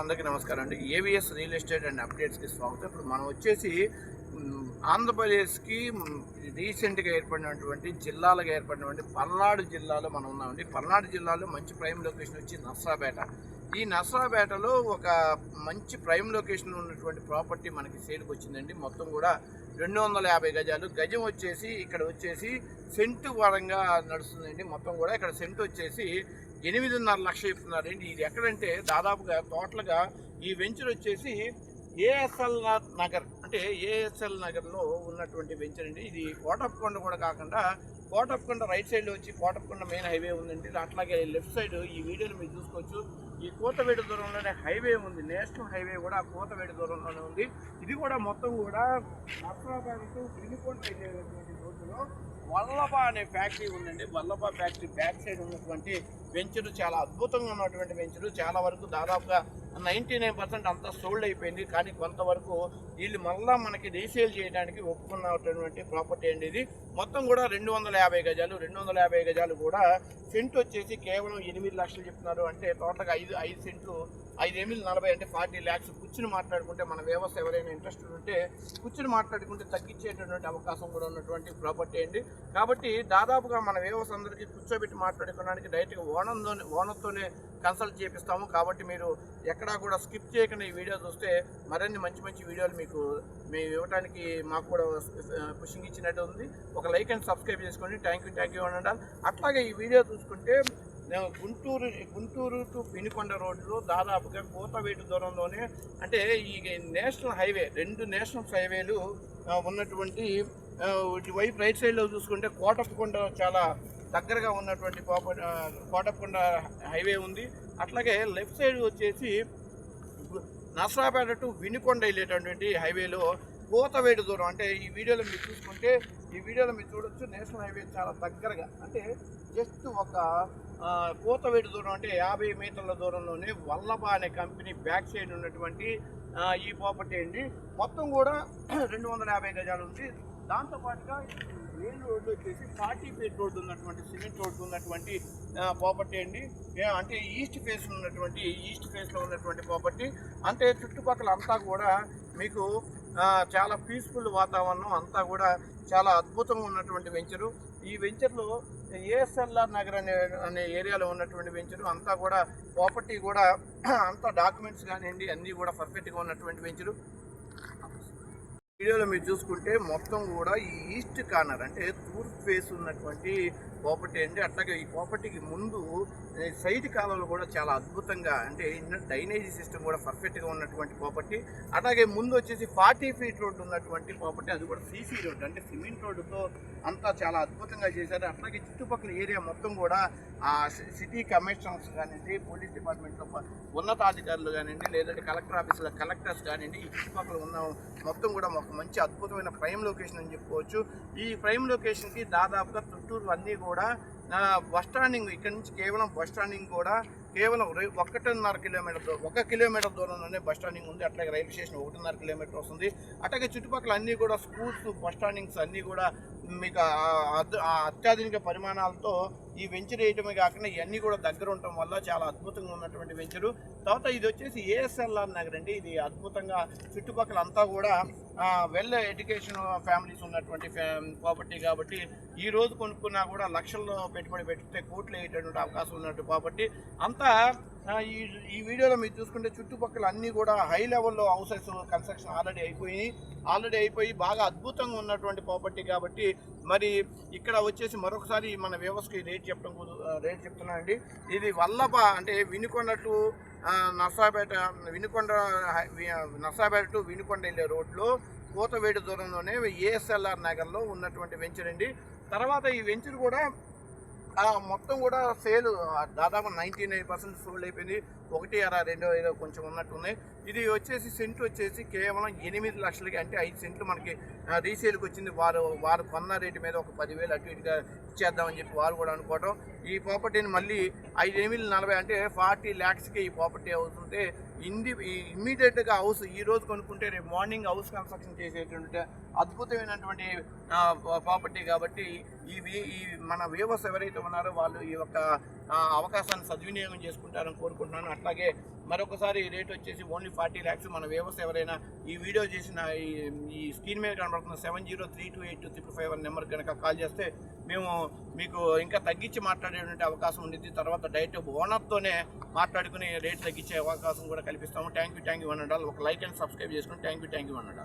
అందరికీ నమస్కారం అండి. ఏవిఎస్ రియల్ ఎస్టేట్ అండ్ అప్డేట్స్కి స్వాగతం. ఇప్పుడు మనం వచ్చేసి ఆంధ్రప్రదేశ్కి రీసెంట్గా ఏర్పడినటువంటి జిల్లాలుగా ఏర్పడినటువంటి పల్నాడు జిల్లాలో మనం ఉన్నామండి. పల్నాడు జిల్లాలో మంచి ప్రైమ్ లొకేషన్ వచ్చి నర్సాపేట ఈ నర్సాపేటలో ఒక మంచి ప్రైమ్ లొకేషన్ ఉన్నటువంటి ప్రాపర్టీ మనకి సేల్కి వచ్చిందండి. మొత్తం కూడా రెండు వందల యాభై గజాలు. గజం వచ్చేసి ఇక్కడ వచ్చేసి సెంటు పరంగా నడుస్తుందండి. మొత్తం కూడా ఇక్కడ సెంటు వచ్చేసి ఎనిమిదిన్నర లక్ష చెప్తున్నారండి ఇది ఎక్కడంటే దాదాపుగా టోటల్గా ఈ వెంచర్ వచ్చేసి ఏఎస్ఎల్ నగర్ అంటే ఏఎస్ఎల్ నగర్లో ఉన్నటువంటి వెంచర్ అండి. ఇది కోటప్పకొండ కూడా కాకుండా కోటప్పకొండ రైట్ సైడ్లో వచ్చి కోటప్పకొండ మెయిన్ హైవే ఉందండి. అట్లాగే లెఫ్ట్ సైడ్ ఈ వీడియోని మీరు చూసుకోవచ్చు. ఈ కోతవేడి దూరంలోనే హైవే ఉంది. నేషనల్ హైవే కూడా కోతవేడి దూరంలోనే ఉంది. ఇది కూడా మొత్తం కూడా నర్సరాబాద్ టు రోడ్డులో వల్లభ అనే ఫ్యాక్టరీ ఉందండి. వల్లభ ఫ్యాక్టరీ బ్యాక్ సైడ్ ఉన్నటువంటి వెంచర్ చాలా అద్భుతంగా ఉన్నటువంటి వెంచర్. చాలా వరకు దాదాపుగా నైంటీ నైన్ పర్సెంట్ అంతా సోల్డ్ అయిపోయింది. కానీ కొంతవరకు వీళ్ళు మళ్ళా మనకి రీసేల్ చేయడానికి ఒప్పుకున్నటువంటి ప్రాపర్టీ అండి ఇది. మొత్తం కూడా రెండు వందల యాభై గజాలు. రెండు వందల యాభై గజాలు కూడా సెంట్ వచ్చేసి కేవలం ఎనిమిది లక్షలు చెప్తున్నారు. అంటే టోటల్గా ఐదు ఐదు సెంట్లు ఐదు ఎనిమిది నలభై అంటే ఫార్టీ ల్యాక్స్. కూర్చుని మాట్లాడుకుంటే మన వ్యవస్థ ఎవరైనా ఇంట్రెస్ట్ ఉంటే కూర్చుని మాట్లాడుకుంటే తగ్గించేటటువంటి అవకాశం కూడా ఉన్నటువంటి ప్రాపర్టీ అండి. కాబట్టి దాదాపుగా మన వ్యవస్థ అందరికీ కూర్చోబెట్టి మాట్లాడుకోవడానికి డైరెక్ట్గా ఓనంతోనే ఓనర్తోనే కన్సల్ట్ చేపిస్తాము. కాబట్టి మీరు ఎక్కడా కూడా స్కిప్ చేయకుండా ఈ వీడియో చూస్తే మరిన్ని మంచి మంచి వీడియోలు మీకు మేము ఇవ్వడానికి మాకు కూడా పుషింగ్ ఇచ్చినట్టు ఉంది. ఒక లైక్ అండ్ సబ్స్క్రైబ్ చేసుకోండి. థ్యాంక్ యూ థ్యాంక్ యూ అని అట్లాగే ఈ వీడియో చూసుకుంటే గుంటూరు గుంటూరు టు పినికొండ రోడ్లు దాదాపుగా కోతవేటు దూరంలోనే అంటే ఈ నేషనల్ హైవే రెండు నేషనల్ హైవేలు ఉన్నటువంటి ఇటువైపు రైట్ సైడ్లో చూసుకుంటే కోటప్పకొండ చాలా దగ్గరగా ఉన్నటువంటి కోప కోటప్పకొండ హైవే ఉంది. అట్లాగే లెఫ్ట్ సైడ్ వచ్చేసి నర్సరాపేట టు వినుకొండ వెళ్ళేటటువంటి హైవేలో కోతవేడు దూరం. అంటే ఈ వీడియోలో మీరు చూసుకుంటే ఈ వీడియోలో మీరు చూడొచ్చు నేషనల్ హైవే చాలా దగ్గరగా. అంటే జస్ట్ ఒక కోత వేడి దూరం అంటే యాభై మీటర్ల దూరంలోనే వల్లభ అనే కంపెనీ బ్యాక్ సైడ్ ఉన్నటువంటి ఈ ప్రాపర్టీ అండి. మొత్తం కూడా రెండు వందల యాభై గజాలు ఉంది. దాంతోపాటుగా మెయిన్ రోడ్డు వచ్చేసి ఫార్టీ ఫీట్ రోడ్డు ఉన్నటువంటి సిమెంట్ రోడ్డు ఉన్నటువంటి ప్రాపర్టీ అండి. అంటే ఈస్ట్ ఫేస్ ఉన్నటువంటి ఈస్ట్ ఫేస్లో ఉన్నటువంటి ప్రాపర్టీ. అంటే చుట్టుపక్కల అంతా కూడా మీకు చాలా పీస్ఫుల్ వాతావరణం అంతా కూడా చాలా అద్భుతంగా ఉన్నటువంటి వెంచరు ఈ వెంచర్లో ఏఎస్ఎల్ఆర్ నగర్ అనే అనే ఏరియాలో ఉన్నటువంటి వెంచరు అంతా కూడా ప్రాపర్టీ కూడా అంతా డాక్యుమెంట్స్ కానివ్వండి అన్నీ కూడా పర్ఫెక్ట్గా ఉన్నటువంటి వెంచరు వీడియోలో మీరు చూసుకుంటే మొత్తం కూడా ఈ ఈస్ట్ కార్నర్ అంటే తూర్పు ఫేస్ ఉన్నటువంటి ప్రాపర్టీ అండి అట్లాగే ఈ ప్రాపర్టీకి ముందు సైట్ సైడ్ కూడా చాలా అద్భుతంగా అంటే డ్రైనేజీ సిస్టమ్ కూడా పర్ఫెక్ట్గా ఉన్నటువంటి ప్రాపర్టీ. అలాగే ముందు వచ్చేసి ఫార్టీ ఫీట్ రోడ్డు ఉన్నటువంటి ప్రాపర్టీ అది కూడా సీసీ రోడ్డు అంటే సిమెంట్ రోడ్డుతో అంతా చాలా అద్భుతంగా చేశారు. అట్లాగే చుట్టుపక్కల ఏరియా మొత్తం కూడా ఆ సి- సిటీ కమిషనర్స్ కానివ్వండి పోలీస్ డిపార్ట్మెంట్లో ఉన్నతాధికారులు కానివ్వండి లేదంటే కలెక్టర్ ఆఫీసులో కలెక్టర్స్ కానివ్వండి ఈ చుట్టుపక్కల ఉన్న మొత్తం కూడా ఒక మంచి అద్భుతమైన ప్రైమ్ లొకేషన్ అని చెప్పుకోవచ్చు. ఈ ప్రైమ్ లొకేషన్కి దాదాపుగా చుట్టూరు అన్నీ కూడా కూడా బస్ స్టాండింగ్ ఇక్కడ నుంచి కేవలం బస్ స్టాండింగ్ కూడా కేవలం ఒకటిన్నర కిలోమీటర్ ఒక కిలోమీటర్ దూరంలోనే బస్ స్టాండింగ్ ఉంది. అట్లాగే రైల్వే స్టేషన్ ఒకటిన్నర కిలోమీటర్ వస్తుంది. అట్లాగే చుట్టుపక్కల అన్నీ కూడా స్కూల్స్ బస్ స్టాండింగ్స్ అన్నీ కూడా మీకు అద్- అత్యాధునిక పరిమాణాలతో ఈ వెంచర్ వేయటమే కాకుండా ఇవన్నీ కూడా దగ్గర ఉండటం వల్ల చాలా అద్భుతంగా ఉన్నటువంటి వెంచరు. తర్వాత ఇది వచ్చేసి ఏఎస్ఎల్ఆర్ నగర్ అండి. ఇది అద్భుతంగా చుట్టుపక్కల అంతా కూడా వెల్ ఎడ్యుకేషన్ ఫ్యామిలీస్ ఉన్నటువంటి ప్రాపర్టీ కాబట్టి ఈ రోజు కొనుక్కున్నా కూడా లక్షల్లో పెట్టుబడి పెడితే కోట్లు వేయటటువంటి అవకాశం ఉన్నట్టు కాబట్టి అంతా ఈ ఈ వీడియోలో మీరు చూసుకుంటే చుట్టుపక్కల అన్నీ కూడా హై లెవెల్లో హౌసెస్ కన్స్ట్రక్షన్ ఆల్రెడీ అయిపోయి ఆల్రెడీ అయిపోయి బాగా అద్భుతంగా ఉన్నటువంటి ప్రాపర్టీ కాబట్టి మరి ఇక్కడ వచ్చేసి మరొకసారి మన వ్యవస్థకి రేట్ చెప్పడం రేట్ చెప్తున్నానండి. ఇది వల్లభ అంటే వినుకొండ టు నర్సాపేట వినుకొండ నర్సాపేట టు వినుకొండ వెళ్ళే రోడ్లో కోతవేడు దూరంలోనే ఏఎస్ఎల్ఆర్ నగర్లో ఉన్నటువంటి వెంచర్ అండి. తర్వాత ఈ వెంచర్ కూడా మొత్తం కూడా సేల్ దాదాపు నైంటీ నైన్ పర్సెంట్ సోల్డ్ అయిపోయింది. ఒకటి అర రెండో ఐదో కొంచెం ఉన్నట్టున్నాయి ఇది వచ్చేసి సెంట్ వచ్చేసి కేవలం ఎనిమిది లక్షలకి అంటే ఐదు సెంట్లు మనకి రీసేల్కి వచ్చింది. వారు వారు కొన్న రేటు మీద ఒక పదివేలు అటు ఇటుగా ఇచ్చేద్దామని చెప్పి వారు కూడా అనుకోవటం. ఈ ప్రాపర్టీని మళ్ళీ ఐదు ఎనిమిది నలభై అంటే ఫార్టీ ల్యాక్స్కి ఈ ప్రాపర్టీ అవుతుంటే ఇండి ఇమ్మీడియట్గా హౌస్ ఈ రోజు కొనుక్కుంటే రేపు మార్నింగ్ హౌస్ కన్స్ట్రక్షన్ చేసేటువంటి అద్భుతమైనటువంటి ప్రాపర్టీ కాబట్టి ఈ ఈ మన వ్యూవర్స్ ఎవరైతే ఉన్నారో వాళ్ళు ఈ యొక్క అవకాశాన్ని సద్వినియోగం చేసుకుంటారని కోరుకుంటున్నాను. అట్లాగే మరొకసారి రేట్ వచ్చేసి ఓన్లీ ఫార్టీ ల్యాక్స్ మన వ్యవస్థ ఎవరైనా ఈ వీడియో చేసిన ఈ ఈ స్క్రీన్ మీద కనబడుతున్న seven zero three two eight two triple five one number కనుక కాల్ చేస్తే మేము మీకు ఇంకా తగ్గించి మాట్లాడేటువంటి అవకాశం ఉండిద్ది. తర్వాత డైరెక్ట్ ఓనర్తోనే మాట్లాడుకుని రేట్ తగ్గించే అవకాశం కూడా కల్పిస్తాము. థ్యాంక్ యూ థ్యాంక్ యూ అన్నాడు ఒక లైక్ అండ్ సబ్స్క్రైబ్ చేసుకుని థ్యాంక్ యూ థ్యాంక్ యూ అన్నాడు